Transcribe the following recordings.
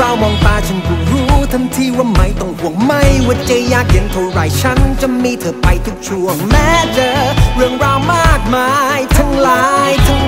รามองตาฉันก็รู้ทันทีว่าไม่ต้องห่วงไม่ว่าจะยากเย็นเท่าไรฉันจะมีเธอไปทุกช่วงแม้เจอเรื่องราวมากมายทั้งหลายทั้ง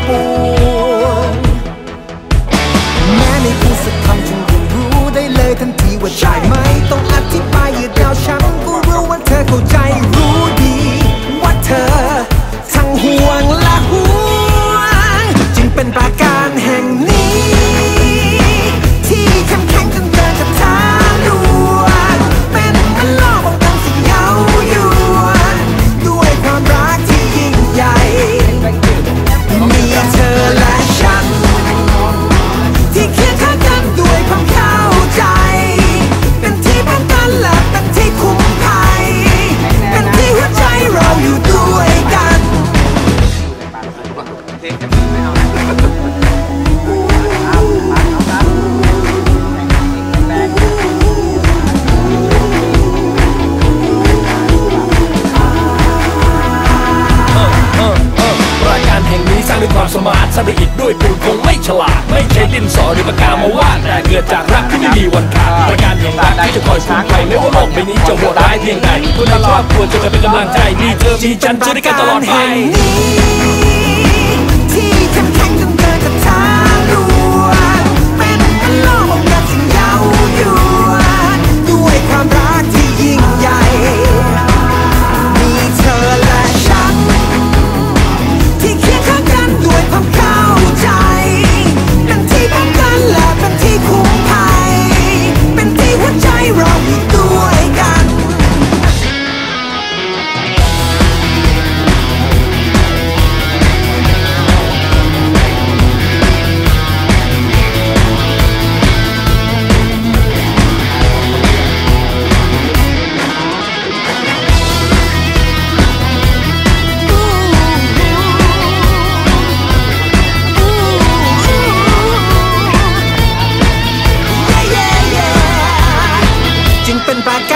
รายการแห่งนี้สร้างด้วยความสมาร์ทสร้างด้วยอิฐด้วยปูนคงไม่ฉลาด ไม่ใช่ดินสอหรือปากกามาวาดแต่เกิดจากรักที่ไม่มีวันขาดรายการแห่งรักที่จะคอยคุ้มภัยไม่ว่าโลกใบนี้จะโหดร้ายเพียงใดทุกคนในครอบครัวจะเป็นกำลังใจมีเธอมีฉันจะได้กันตลอดไป пока.